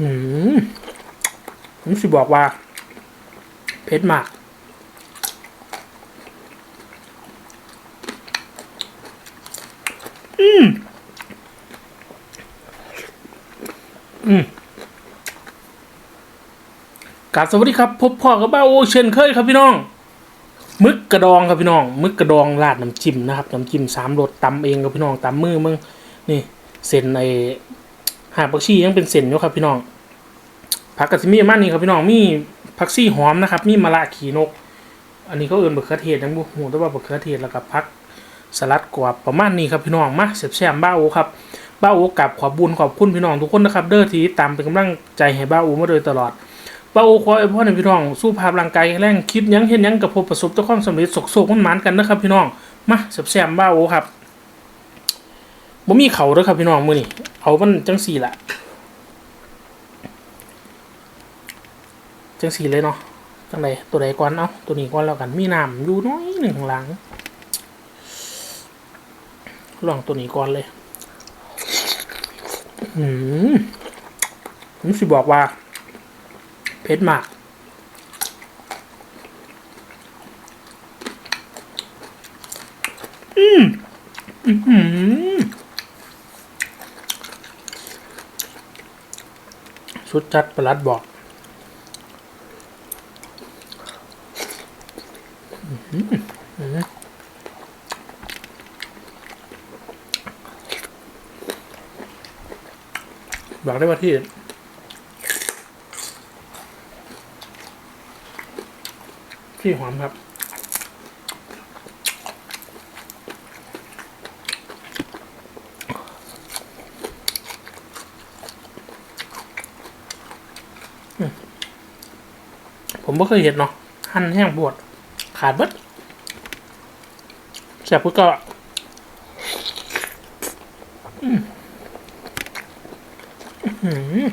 อืมผมสิบอกว่า เผ็ดมาก อืม อืมกาบสวัสดีครับ พบพ่อกับบ้าโอเชนเคยครับพี่น้อง มึกกระดองครับพี่น้อง มึกกระดองราดน้ำจิ้มนะครับ น้ำจิ้มสามรสตำเองครับพี่น้องตำมือมึง นี่ เส้นไอ หาผักชียังเป็นเส้นอยู่ครับพี่น้องผักกะทิมีประมาณนี้ครับพี่น้องมีผักชีหอมนะครับ มีมะระขีนก อันนี้เขาเอิ้นบักเขือเทศนะบุหูแต่ว่าบักเขือเทศแล้วก็ผักสลัดกรอบประมาณนี้ครับพี่น้องมาเสียบแซมบ้าโอครับบ้าโอกับขอบบุญขอบคุณพี่น้องทุกคนนะครับ เด้อที่ตามเป็นกำลังใจให้บ้าโอมาโดยตลอดบ้าโอขอไอพ่อในพี่น้อง สู้ภาพร่างกายแรงคิดยังเห็นยังกับพบประสบต่ความสำเร็จสกโศกมันหมานกันนะครับพี่น้องมาเสียบแซมบ้าโอครับบ่มีเขาเด้อครับพี่น้องมือนี้ เอามันจังสี่ละจังสี่เลยเนาะจังใดตัวใดก่อนเอาตัวนี้ก่อนแล้วกันมีน้ำอยู่น้อยหนึ่งหลังลองตัวนี้ก่อนเลยอืมผมสิบอกว่าเผ็ดมากอืมอือหือ ชุดจัดประหลัดบอกบอกได้ว่าที่ที่หอมครับ ผมไม่เคยเห็นเนาะหั่นแห้งบวด ขาดเบิดแซ่บพุก็อืมอื้อหือ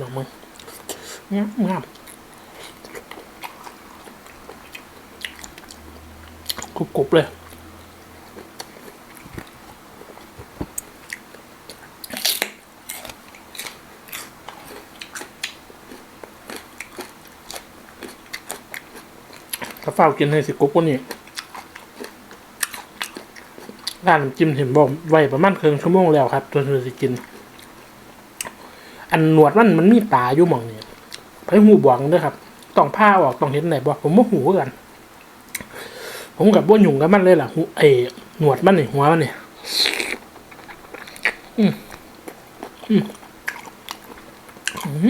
ลองมึง งามงามกรุบกรุบเลยถ้าเฝ้ากินให้สิกรุบกว่านี้ร้านน้ำจิ้มเห็นบอกไว้ประมาณครึ่งชั่วโมงแล้วครับจนเราสิกิน อันหนวดมันมันมีตาอยู่หมองนี่ ไปหูบวงเด้วยครับต้องผ้าออกต้องเห็นไหนบอกผมว่าหูกัน ผมกับว่าหยุ่งกับมันเลยล่ะหูไอหนวดมันนี่หัวมันนี่อืมอื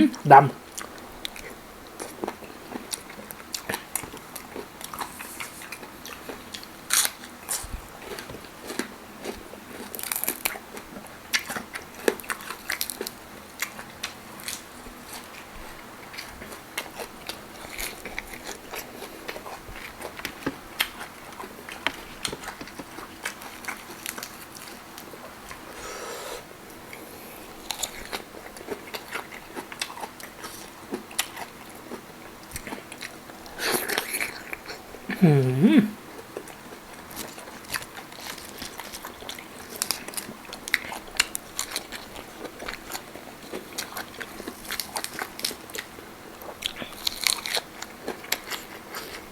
มดำ อืม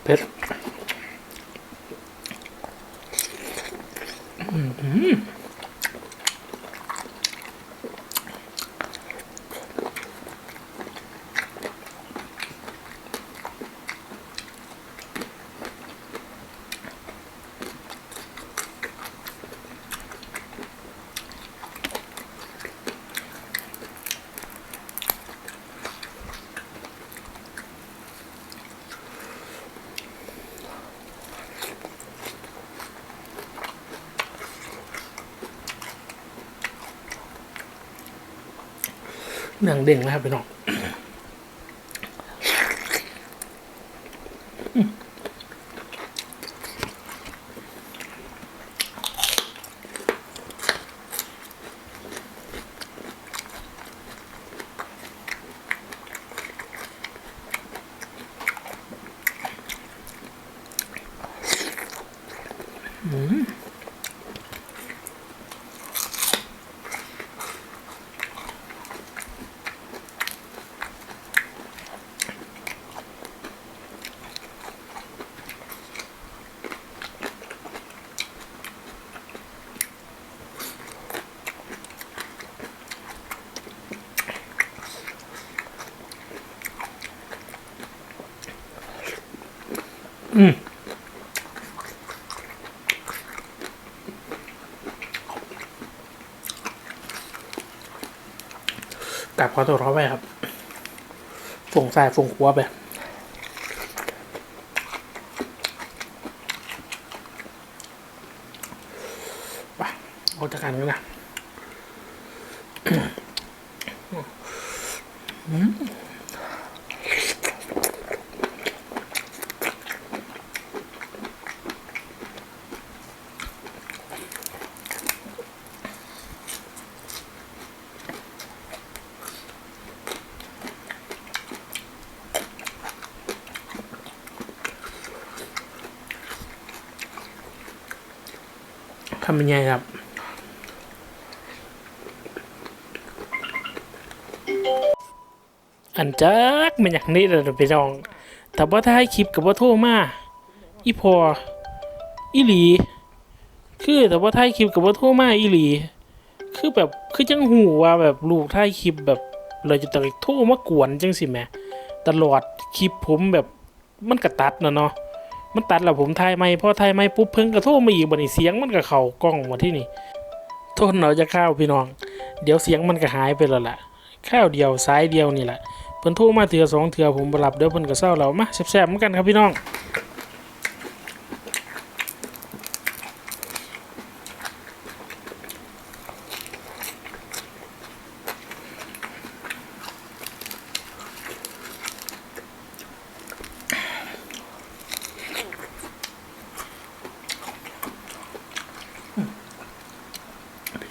เผ็ดอืม เนื้องเด้งนะครับพี่น้อง กลับขอตัวเขาไปครับฝงสายฝงขัวไปไปเอาจากกันกันนะ ทำยังไงครับ อันจักมันอย่างนี้เลยไปจอง แต่ว่าถ้าให้คลิปกับว่าโทรมาอีพออีหลี คือแต่ว่าถ้าให้คลิปกับว่าโทรมาอีหลี คือแบบคือจังหูว่าแบบลูกถ่ายคลิปแบบเราจะต้องโทรมากวนจังสิแม่ตลอดคลิปผมแบบมันกระตัดนะเนาะ มันตัดแล้วผมถ่ายไม่พอถ่ายไม่ปุ๊บเพิ่งกระโทษมาอีกบันนี้เสียงมันก็เข่ากล้องมาที่นี่โทษเราจะเข้าวพี่น้อง เดี๋ยวเสียงมันก็หายไปแล้วล่ะข้าวเดียวสายเดียวนี่แหละเพิ่นโทรมาเถื่อสองเถื่อผมบรับเดี๋ยวเพิ่นก็เศร้าเรามาแซ่บๆเหมือนกันครับพี่น้อง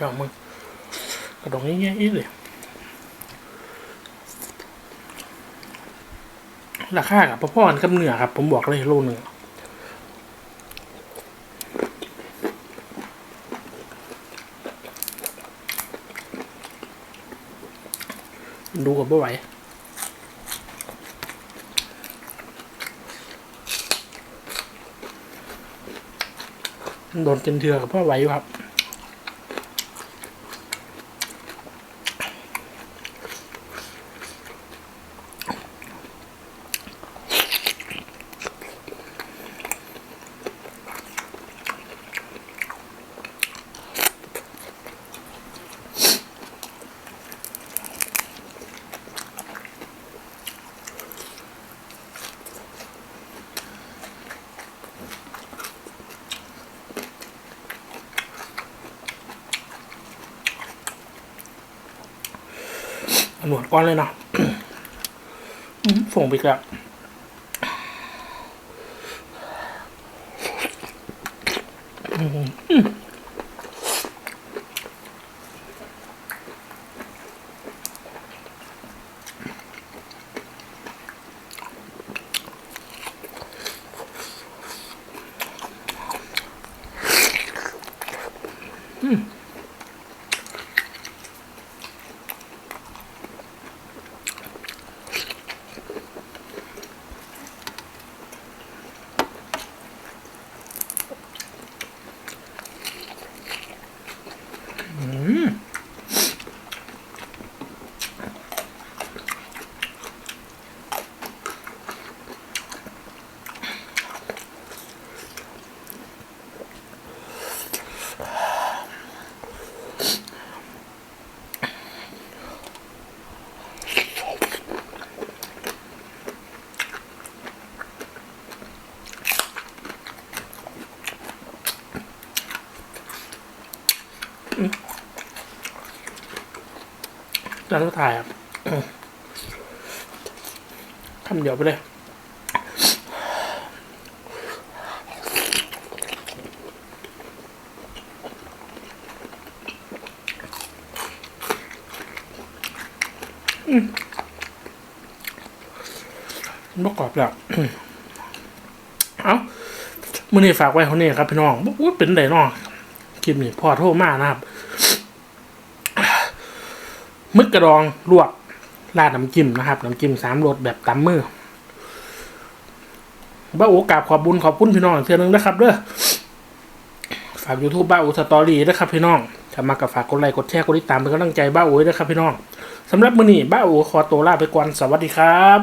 น้องมึงกระดองนี้แย่อีเลยราคากับพ่อๆกันกับเนื้อครับ ผมบอกเลยโลหนึ่งดูกับบ่ไหวโดนกินเถื่อกับพ่อไหวอยู่ครับ หนวดก้อนเลยเนาะอื้อฝงไปแล้วอื้อ หือแล้วก็ถ่ายครับคำเดียวไปเลยบกกรอบแล้ว เอามื่อนี้ฝากไว้เขานี่ครับพี่น้องอกว่าเป็นไดเนองคลิปนี้พอโทษมากนะครับ มึกกระดองลวกราดน้ำจิ้มนะครับน้ำจิ้มสามรสแบบตำมือบ้าโอกาบขอบบุญขอบคุณพี่น้องเทือนึงนะครับเด้อฝากยูทูบบ้าโอสตอรี่นะครับพี่น้องถ้ามากับฝากกดไลค์กดแชร์กดติดตามเป็นกำลังใจบ้าโอ้ยนะครับพี่น้องสำหรับมื้อนี้บ้าโอขอตัวลาไปก่อนสวัสดีครับ